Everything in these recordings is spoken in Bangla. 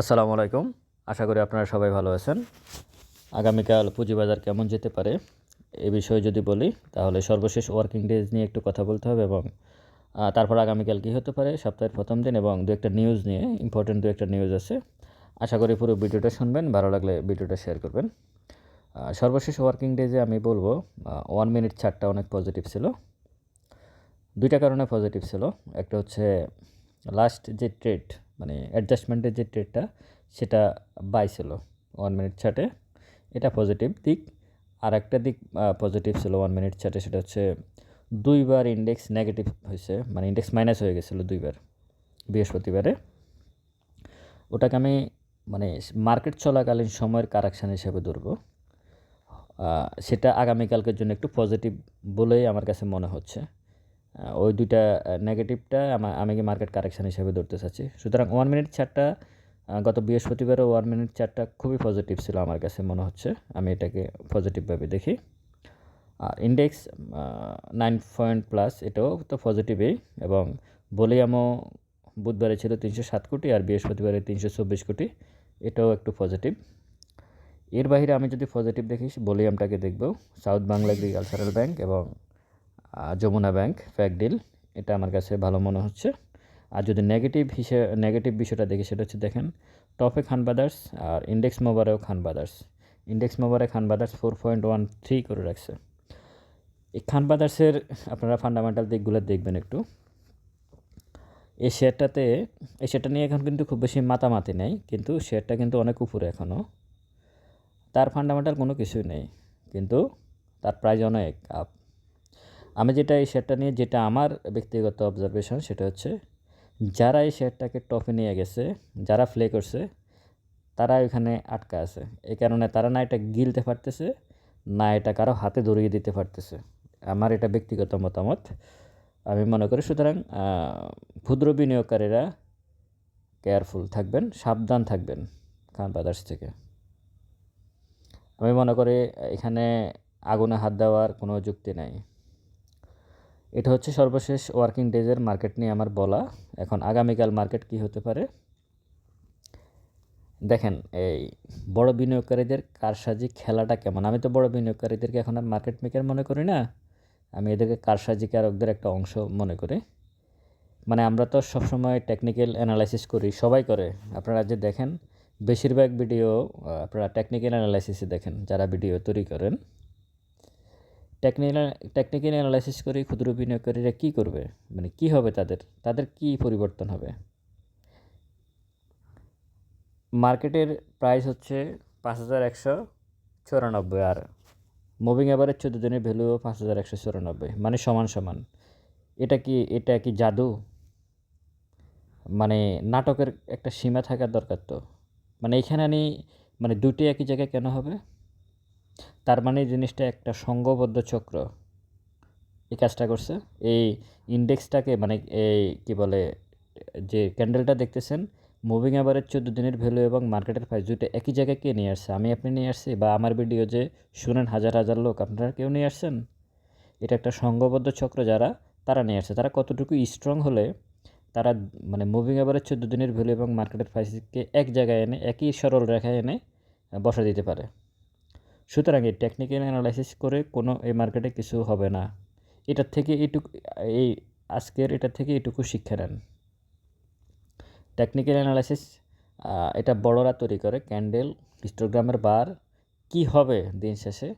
আসসালামু আলাইকুম। আশা করি আপনারা সবাই ভালো আছেন। আগামীকাল পুঁজিবাজার কেমন যেতে পারে এ বিষয়ে যদি বলি, তাহলে সর্বশেষ ওয়ার্কিং ডেজ নিয়ে একটু কথা বলতে হবে এবং তারপর আগামীকাল কী হতে পারে সপ্তাহের প্রথম দিন এবং দু একটা নিউজ নিয়ে ইম্পর্টেন্ট দু একটা নিউজ আছে। আশা করি পুরো ভিডিওটা শুনবেন, ভালো লাগলে ভিডিওটা শেয়ার করবেন। সর্বশেষ ওয়ার্কিং ডেজে আমি বলব ওয়ান মিনিট ছাড়টা অনেক পজিটিভ ছিল। দুইটা কারণে পজিটিভ ছিল। একটা হচ্ছে লাস্ট যে ট্রেড মানে অ্যাডজাস্টমেন্টের যে ট্রেডটা সেটা বাই ছিল ওয়ান মিনিট চার্টে এটা পজিটিভ দিক। আর একটা দিক পজিটিভ ছিল ওয়ান মিনিট চার্টে সেটা হচ্ছে দুইবার ইন্ডেক্স নেগেটিভ হয়েছে মানে ইন্ডেক্স মাইনাস হয়ে গেছিল দুইবার, বৃহস্পতিবারে। ওটাকে আমি মানে মার্কেট চলাকালীন সময়ের কারেকশান হিসেবে ধরবো। সেটা আগামীকালকের জন্য একটু পজিটিভ বলেই আমার কাছে মনে হচ্ছে। ওই দুইটা নেগেটিভটা আমি কি মার্কেট কারেকশান হিসেবে ধরতে চাচ্ছি? সুতরাং ওয়ান মিনিট চারটা গত বৃহস্পতিবারও ওয়ান মিনিট চারটা খুবই পজিটিভ ছিল আমার কাছে মনে হচ্ছে। আমি এটাকে পজিটিভভাবে দেখি। আর ইন্ডেক্স নাইন পয়েন্ট প্লাস এটাও তো পজিটিভই এবং ভলিউমও বুধবারে ছিল তিনশো সাত কোটি আর বৃহস্পতিবারে তিনশো চব্বিশ কোটি, এটাও একটু পজিটিভ এর বাইরে আমি যদি পজিটিভ দেখি, ভলিউমটাকে দেখব। সাউথ বাংলা এগ্রিকালচারাল ব্যাংক এবং যমুনা ব্যাংক ফ্যাক ডিল এটা আমার কাছে ভালো মনে হচ্ছে। আর যদি নেগেটিভ হিসেবে নেগেটিভ বিষয়টা দেখি, সেটা হচ্ছে দেখেন টপে খান ব্রাদার্স আর ইন্ডেক্স মোবারেও Khan brothers index মোবারে Khan brothers four point one three করে রাখছে। এই খান ব্রাদার্সের আপনারা ফান্ডামেন্টাল দিকগুলো দেখবেন একটু। এই শেয়ারটাতে এই শেয়ারটা নিয়ে এখন কিন্তু খুব বেশি মাতামাতি নেই, কিন্তু শেয়ারটা কিন্তু অনেক উপরে এখনও তার ফান্ডামেন্টাল কোনো কিছুই নেই, কিন্তু তার প্রাইস অনেক আপ আমি যেটা এই শেয়ারটা নিয়ে যেটা আমার ব্যক্তিগত অবজারভেশন সেটা হচ্ছে, যারা এই শেয়ারটাকে টপে নিয়ে গেছে, যারা ফ্লে করছে, তারা এখানে আটকা আছে। এই কারণে তারা না এটা গিলতে পারতেছে, না এটা কারও হাতে ধরিয়ে দিতে পারতেছে। আমার এটা ব্যক্তিগত মতামত। আমি মনে করি সুতরাং ক্ষুদ্র বিনিয়োগকারীরা কেয়ারফুল থাকবেন, সাবধান থাকবেন খান ব্রাদার্স থেকে। আমি মনে করি এখানে আগুনে হাত দেওয়ার কোনো যুক্তি নাই। এটা হচ্ছে সর্বশেষ ওয়ার্কিং ডেজের মার্কেট নিয়ে আমার বলা। এখন আগামীকাল মার্কেট কি হতে পারে? দেখেন, এই বড় বিনিয়োগকারীদের কারসাজি খেলাটা কেমন? আমি তো বড় বিনিয়োগকারীদেরকে এখন আর মার্কেট মেকার মনে করি না। আমি এদেরকে কারসাজি কারকদের একটা অংশ মনে করি। মানে আমরা তো সবসময় টেকনিক্যাল অ্যানালাইসিস করি, সবাই করে। আপনারা যে দেখেন, বেশিরভাগ ভিডিও আপনারা টেকনিক্যাল অ্যানালাইসিসে দেখেন, যারা ভিডিও তৈরি করেন। টেকনিক্যাল টেকনিক্যাল অ্যানালাইসিস করে ক্ষুদ্র বিনিয়োগকারীরা কী করবে? মানে কি হবে তাদের? তাদের কি পরিবর্তন হবে? মার্কেটের প্রাইস হচ্ছে পাঁচ হাজার একশো চুরানব্বই আর মুভিং এভারেজ চোদ্দ দিনের ভ্যালুও পাঁচ হাজার একশো চুরানব্বই মানে সমান সমান। এটা কি এটা কি জাদু? মানে নাটকের একটা সীমা থাকার দরকার তো। মানে এখানে আমি মানে দুটি একই জায়গায় কেন হবে? তার মানে জিনিসটা একটা সংঘবদ্ধ চক্র। এই কাজটা করছে। এই ইন্ডেক্সটাকে মানে এই কি বলে, যে ক্যান্ডেলটা দেখতেছেন, মুভিং অ্যাভারেজ চোদ্দ দিনের ভ্যালু এবং মার্কেটের প্রাইস দুটো একই জায়গায় কে নিয়ে আসছে? আমি আপনি নিয়ে আসছি বা আমার ভিডিও যে শুনেন হাজার হাজার লোক, আপনারা কেউ নিয়ে আসছেন? এটা একটা সংঘবদ্ধ চক্র যারা, তারা নিয়ে আসছে। তারা কতটুকু স্ট্রং হলে তারা মানে মুভিং অ্যাভারেজ চোদ্দ দিনের ভ্যালু এবং মার্কেটের প্রাইসকে এক জায়গায় এনে, একই সরল রেখায় এনে বসা দিতে পারে। সুতরাং এই টেকনিক্যাল অ্যানালাইসিস করে কোনো এই মার্কেটে কিছু হবে না। এটার থেকে এইটুকু, এই আজকের এটার থেকে এটুকু শিক্ষা নেন টেকনিক্যাল অ্যানালাইসিস এটা বড়রা তৈরি করে ক্যান্ডেল হিস্টোগ্রামের বার কি হবে দিন শেষে?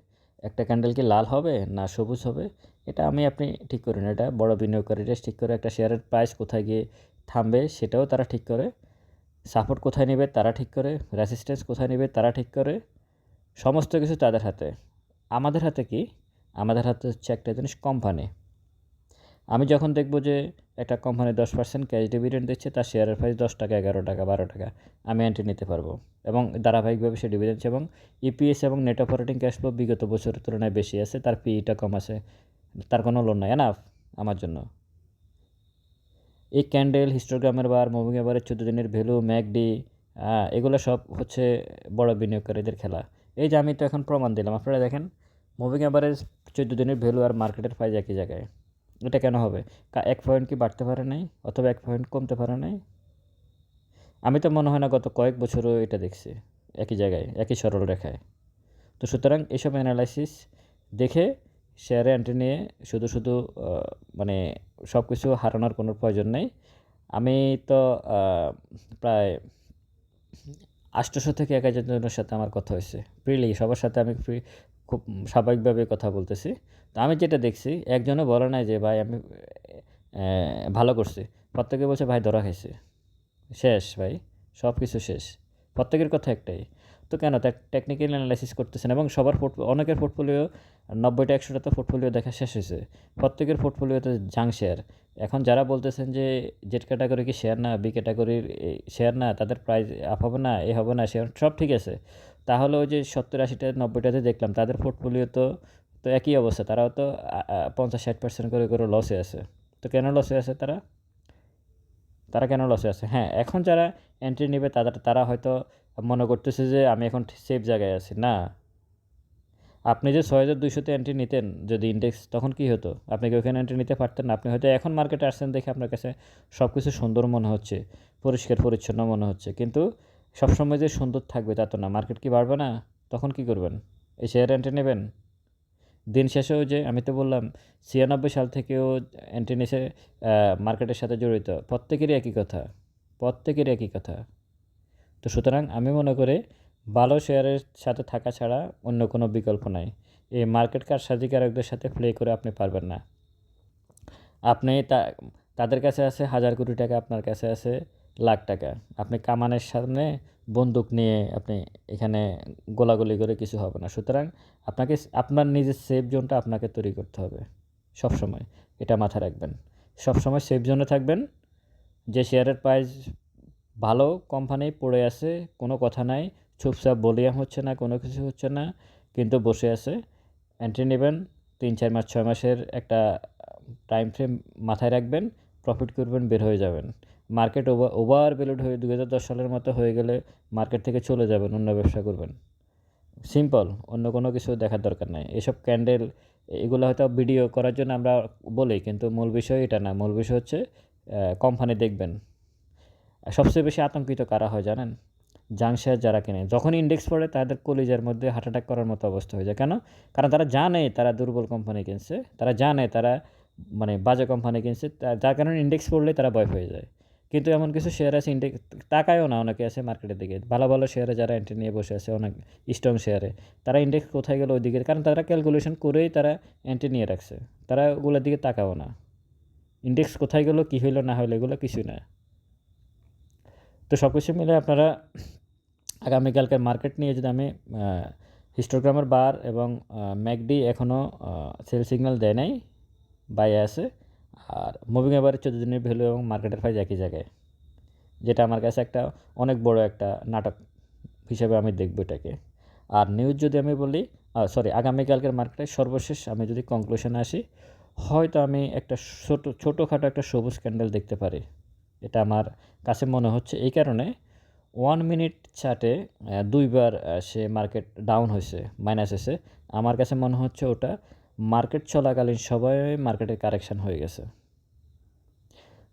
একটা ক্যান্ডেল কি লাল হবে না সবুজ হবে? এটা আমি, আপনি ঠিক করি না এটা বড় বিনিয়োগকারীরা ঠিক করে একটা শেয়ারের প্রাইস কোথায় গিয়ে থামবে সেটাও তারা ঠিক করে। সাপোর্ট কোথায় নেবে তারা ঠিক করে। রেসিস্ট্যান্স কোথায় নেবে তারা ঠিক করে। সমস্ত কিছু তাদের হাতে। আমাদের হাতে কি? আমাদের হাতে হচ্ছে একটা জিনিস কোম্পানি আমি যখন দেখব যে একটা কোম্পানি দশ পার্সেন্ট ক্যাশ ডিভিডেন্ড দিচ্ছে, তার শেয়ারের প্রাইস দশ টাকা, এগারো টাকা, বারো টাকা, আমি এন্ট্রি নিতে পারব। এবং ধারাবাহিকভাবে সে ডিভিডেন্ড এবং ইপিএস এবং নেট অপারেটিং ক্যাশ ফ্লো বিগত বছরের তুলনায় বেশি আছে, তার পিইটা কম আছে। তার কোনো লোন নাই এনাফ আমার জন্য। এই ক্যান্ডেল হিস্টোগ্রামের বার মুভিং এবারের চোদ্দ দিনের ভ্যালু ম্যাকডি এগুলো সব হচ্ছে বড় বিনিয়োগকারীদের খেলা। এই যে আমি তো এখন প্রমাণ দিলাম, আপনারা দেখেন মুভিং এভারেজ চোদ্দ দিনের ভ্যালু আর মার্কেটের প্রাইস একই জায়গায়। এটা কেন হবে? এক পয়েন্ট কি বাড়তে পারে নাই, অথবা এক পয়েন্ট কমতে পারে নাই? আমি তো মনে হয় না গত কয়েক বছরও এটা দেখছি, একই জায়গায়, একই সরল রেখায়। তো সুতরাং এসব অ্যানালাইসিস দেখে শেয়ারে এন্ট্রি নিয়ে শুধু শুধু মানে সব কিছু হারানোর কোনো প্রয়োজন নেই। আমি তো প্রায় আটশোশো থেকে এক হাজার জনের সাথে আমার কথা হয়েছে। ফ্রিলি সবার সাথে আমি ফ্রি খুব স্বাভাবিকভাবে কথা বলতেছি। তো আমি যেটা দেখছি, একজনও বলে নাই যে, ভাই, আমি ভালো করছি। প্রত্যেকে বলছে, ভাই, ধরা খাইছে। শেষ, ভাই সব কিছু শেষ। প্রত্যেকের কথা একটাই। তো কেন টেকনিক্যাল অ্যানালাইসিস করতেছেন? এবং সবার পোর্ট অনেকের পোর্টফোলিও নব্বইটা, একশোটা তো পোর্টফোলিও দেখা শেষ হয়েছে। প্রত্যেকের পোর্টফোলিওতে জাং শেয়ার এখন যারা বলতেছেন যে জেড ক্যাটাগরি কি শেয়ার না বি ক্যাটাগরির শেয়ার না, তাদের প্রাইস আপ হবে না, এ হবে না শেয়ার সব ঠিক আছে। তাহলে ওই যে সত্তর, আশিটা, নব্বইটাতে দেখলাম, তাদের পোর্টফোলিও তো তো একই অবস্থা। তারাও তো পঞ্চাশ, ষাট পার্সেন্ট করে করে লসে আছে। তো কেন লসে আছে তারা? তারা কেন লসে আছে? হ্যাঁ এখন যারা এন্ট্রি নেবে, তাদের, তারা হয়তো মনে করতেছে যে আমি এখন সেফ জায়গায় আছি। না আপনি যে ছয় হাজার দুইশোতে এন্ট্রি নিতেন যদি ইন্ডেক্স তখন কি হতো? আপনি কি ওখানে এন্ট্রি নিতে পারতেন না? আপনি হয়তো এখন মার্কেটে আসছেন দেখে আপনার কাছে সব কিছু সুন্দর মনে হচ্ছে, পরিষ্কার, পরিচ্ছন্ন মনে হচ্ছে। কিন্তু সবসময় যে সুন্দর থাকবে তা তো না। মার্কেট কি বাড়বে না? তখন কি করবেন? এই শেয়ার এন্ট্রি নেবেন? দিন শেষেও যে আমি তো বললাম, ছিয়ানব্বই সাল থেকেও এন্ট্রি নিছে মার্কেটের সাথে জড়িত। প্রত্যেকেরই একই কথা। প্রত্যেকেরই একই কথা। তো সুতরাং আমি মনে করি ভালো শেয়ারের সাথে থাকা ছাড়া অন্য কোনো বিকল্প নাই। এই মার্কেট কার কারসাজিকারকদের সাথে প্লে করে আপনি পারবেন না। আপনি তা, তাদের কাছে আছে হাজার কোটি টাকা, আপনার কাছে আছে লাখ টাকা। আপনি কামানের সামনে বন্দুক নিয়ে আপনি এখানে গোলাগুলি করে কিছু হবে না। সুতরাং আপনাকে আপনার নিজের সেফ জোনটা আপনাকে তৈরি করতে হবে। সব সময় এটা মাথায় রাখবেন। সব সময় সেফ জোনে থাকবেন। যে শেয়ারের প্রাইস ভালো কোম্পানি পড়ে আছে, কোনো কথা নাই। চুপচাপ বলিয়াম হচ্ছে না, কোনো কিছু হচ্ছে না, কিন্তু বসে আছে। এন্ট্রি নেবেন, তিন, চার মাস, ছয় মাসের একটা টাইম ফ্রেম মাথায় রাখবেন প্রফিট করবেন, বের হয়ে যাবেন। মার্কেট ওভার ওভার ভ্যালুড হয়ে দু হাজার দশ সালের মতো হয়ে গেলে মার্কেট থেকে চলে যাবেন, অন্য ব্যবসা করবেন। সিম্পল অন্য কোনো কিছু দেখার দরকার নাই। এসব ক্যান্ডেল এগুলো হয়তো ভিডিও করার জন্য আমরা বলি, কিন্তু মূল বিষয় এটা না। মূল বিষয় হচ্ছে কোম্পানি দেখবেন। সবচেয়ে বেশি আতঙ্কিত কারা হয় জানেন? জাং শেয়ার যারা কেনে যখন ইন্ডেক্স পড়ে তাদের কলিজার মধ্যে হার্ট অ্যাটাক করার মতো অবস্থা হয়ে যায়। কেন? কারণ তারা জানে তারা দুর্বল কোম্পানি কিনছে, তারা জানে তারা মানে বাজে কোম্পানি কিনছে যার কারণে ইন্ডেক্স পড়লে তারা ভয় হয়ে যায়। কিন্তু এমন কিছু শেয়ার আছে ইন্ডেক্স তাকায়ও না অনেকে আছে মার্কেটের দিকে। ভালো ভালো শেয়ারে যারা এন্ট্রি নিয়ে বসে আছে, অনেক স্ট্রং শেয়ারে তারা ইন্ডেক্স কোথায় গেলো ওই দিকে কারণ তারা ক্যালকুলেশন করেই তারা এন্ট্রি নিয়ে রাখছে। তারা ওগুলোর দিকে তাকাও না। ইন্ডেক্স কোথায় গেলো, কী হইল, না হইল, এগুলো কিছুই না। তো সব কিছু মিলে আপনারা আগামীকালকের মার্কেট নিয়ে যদি আমি হিস্টোগ্রামের বার এবং ম্যাকডি এখনও সেল সিগন্যাল দেয় নাই বাইরে আছে, আর মুভিং এবারে চোদ্দ দিনের ভ্যালু এবং মার্কেটের প্রাইস একই জায়গায়, যেটা আমার কাছে একটা অনেক বড় একটা নাটক হিসেবে আমি দেখব এটাকে। আর নিউজ যদি আমি বলি সরি আগামীকালকের মার্কেটে সর্বশেষ আমি যদি কনক্লুশনে আসি, হয়তো আমি একটা ছোটো, ছোটোখাটো একটা সবুজ ক্যান্ডেল দেখতে পারি। এটা আমার কাছে মনে হচ্ছে এই কারণে ওয়ান মিনিট চার্টে দুইবার সে মার্কেট ডাউন হয়েছে মাইনাস হয়েছে। আমার কাছে মনে হচ্ছে ওটা মার্কেট চলাকালীন সবাই মার্কেটের কারেকশান হয়ে গেছে।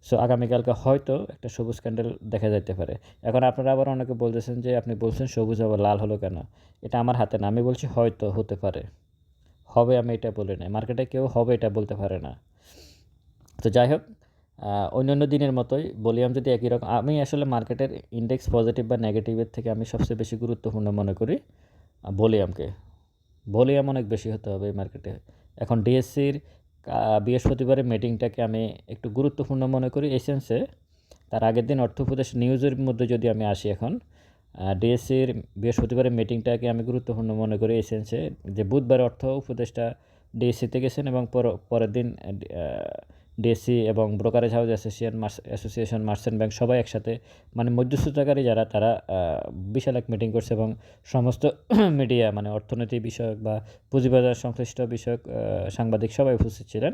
সো আগামীকালকে হয়তো একটা সবুজ ক্যান্ডেল দেখা যাইতে পারে। এখন আপনারা আবার অনেকে বলতেছেন যে, আপনি বলছেন সবুজ আবার লাল হলো কেন? এটা আমার হাতে না। আমি বলছি হয়তো, হতে পারে। হবে আমি এটা বলি না মার্কেটে কেউ হবে এটা বলতে পারে না। তো যাই হোক অন্যান্য দিনের মতোই ভলিউম যদি একই রকম, আমি আসলে মার্কেটের ইন্ডেক্স পজিটিভ বা নেগেটিভের থেকে আমি সবচেয়ে বেশি গুরুত্বপূর্ণ মনে করি বলিয়ামকে। ভলিউম অনেক বেশি হতে হবে এই মার্কেটে এখন ডিএসসির বৃহস্পতিবারের মিটিংটাকে আমি একটু গুরুত্বপূর্ণ মনে করি এই সেন্সে তার আগের দিন অর্থ উপদেশ নিউজের মধ্যে যদি আমি আসি এখন ডিএসসির বৃহস্পতিবারের মিটিংটাকে আমি গুরুত্বপূর্ণ মনে করি এই সেন্সে যে বুধবার অর্থ উপদেষ্টা ডিএসসিতে গেছেন এবং পর- পরের দিন ডিএসসি এবং brokerage house association association merchant bank সবাই একসাথে মানে মধ্যস্থতাকারী যারা, তারা বিশাল এক মিটিং করছে এবং সমস্ত মিডিয়া মানে অর্থনীতি বিষয়ক বা পুঁজিবাজার সংশ্লিষ্ট বিষয়ক সাংবাদিক সবাই উপস্থিত ছিলেন।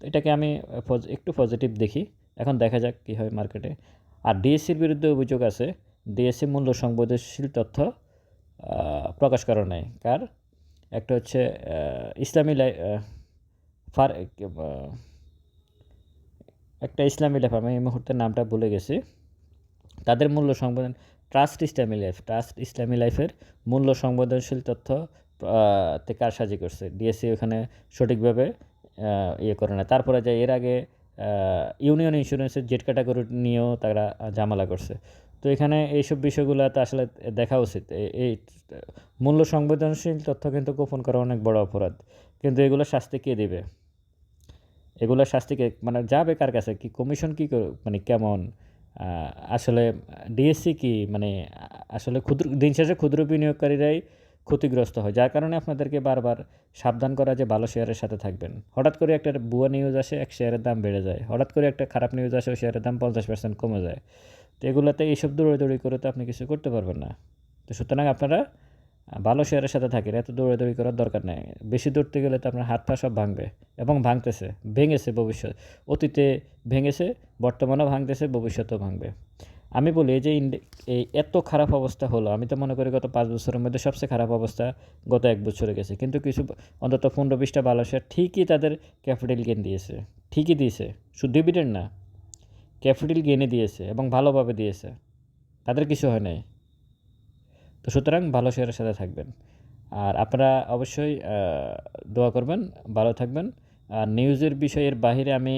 তো এটাকে আমি একটু পজিটিভ দেখি। এখন দেখা যাক কী হয় মার্কেটে আর ডিএসসির বিরুদ্ধে অভিযোগ আছে ডিএসসি মূল্য সংবেদনশীল তথ্য প্রকাশ করা নাই। কার? একটা হচ্ছে ইসলামী ফার একটা ইসলামী লেখা আমি এই মুহূর্তে নামটা ভুলে গেছি। তাদের মূল্য সংবেদন ট্রাস্ট ইসলামী লাইফ ট্রাস্ট ইসলামী লাইফের মূল্য সংবেদনশীল তথ্য তে কারসাজি করছে। ডিএসসি ওখানে সঠিকভাবে ইয়ে করে না। তারপরে যে এর আগে ইউনিয়ন ইন্স্যুরেন্সের জেট ক্যাটাগরি নিয়েও তারা ঝামেলা করছে। তো এখানে এইসব বিষয়গুলো তো আসলে দেখা উচিত। এই, মূল্য সংবেদনশীল তথ্য কিন্তু গোপন করা অনেক বড় অপরাধ। কিন্তু এগুলো শাস্তি কে দেবে? এগুলো শাস্তিকে মানে যাবে কার কাছে? কি কমিশন কি মানে কেমন? আসলে ডিএসসি কি মানে আসলে ক্ষুদ্র, দিন শেষে ক্ষুদ্র বিনিয়োগকারীরাই ক্ষতিগ্রস্ত হয়, যার কারণে আপনাদেরকে বারবার সাবধান করা যে ভালো শেয়ারের সাথে থাকবেন। হঠাৎ করে একটা ভুয়া নিউজ আসে, এক শেয়ারের দাম বেড়ে যায়। হঠাৎ করে একটা খারাপ নিউজ আসে, ওই শেয়ারের দাম পঞ্চাশ পার্সেন্ট কমে যায়। তো এগুলোতে এইসব দৌড়াদৌড়ি করে তো আপনি কিছু করতে পারবেন না। তো সুতরাং আপনারা ভালো শেয়ারের সাথে থাকেন এত দৌড়াদৌড়ি করার দরকার নেই। বেশি দৌড়তে গেলে তো আপনার হাত পা সব ভাঙবে এবং ভাঙতেছে, ভেঙেছে ভবিষ্যৎ। অতীতে ভেঙেছে, বর্তমানেও ভাঙতেছে, ভবিষ্যতেও ভাঙবে। আমি বলি যে এই এত খারাপ অবস্থা হলো, আমি তো মনে করি গত পাঁচ বছরের মধ্যে সবচেয়ে খারাপ অবস্থা গত এক বছরে গেছে। কিন্তু কিছু, অন্তত পনেরো বিশটা ভালো শেয়ার ঠিকই তাদের ক্যাপিটাল গেন দিয়েছে, ঠিকই দিয়েছে। শুধু ডিভিডেন্ড না ক্যাপিটাল গেনে দিয়েছে এবং ভালোভাবে দিয়েছে। তাদের কিছু হয় নাই। তো সুতরাং ভালো শেয়ারের সাথে থাকবেন। আর আপনারা অবশ্যই দোয়া করবেন, ভালো থাকবেন। আর নিউজের বিষয়ের বাহিরে আমি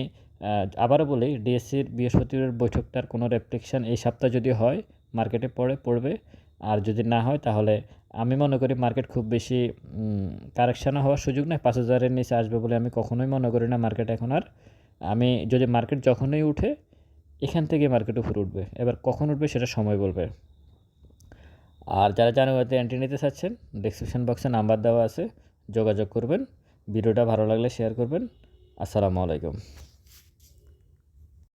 আবারও বলি ডিএসসির বৃহস্পতিবার বৈঠকটার কোনো রেফ্লেকশন এই সপ্তাহ যদি হয় মার্কেটে পড়ে, পড়বে। আর যদি না হয়, তাহলে আমি মনে করি মার্কেট খুব বেশি কারেকশানও হওয়ার সুযোগ নেই। পাঁচ হাজারের নিচে আসবে বলে আমি কখনোই মনে করি না মার্কেট এখন আর। আমি যদি মার্কেট যখনই উঠে, এখান থেকে মার্কেট উপরে উঠবে। এবার কখন উঠবে, সেটা সময় বলবে। আর যারা জানুয়ারিতে এন্ট্রি নিতে চাচ্ছেন ডিসক্রিপশন বক্সে নাম্বার দেওয়া আছে, যোগাযোগ করবেন। ভিডিওটা ভালো লাগলে শেয়ার করবেন। আসসালামু আলাইকুম।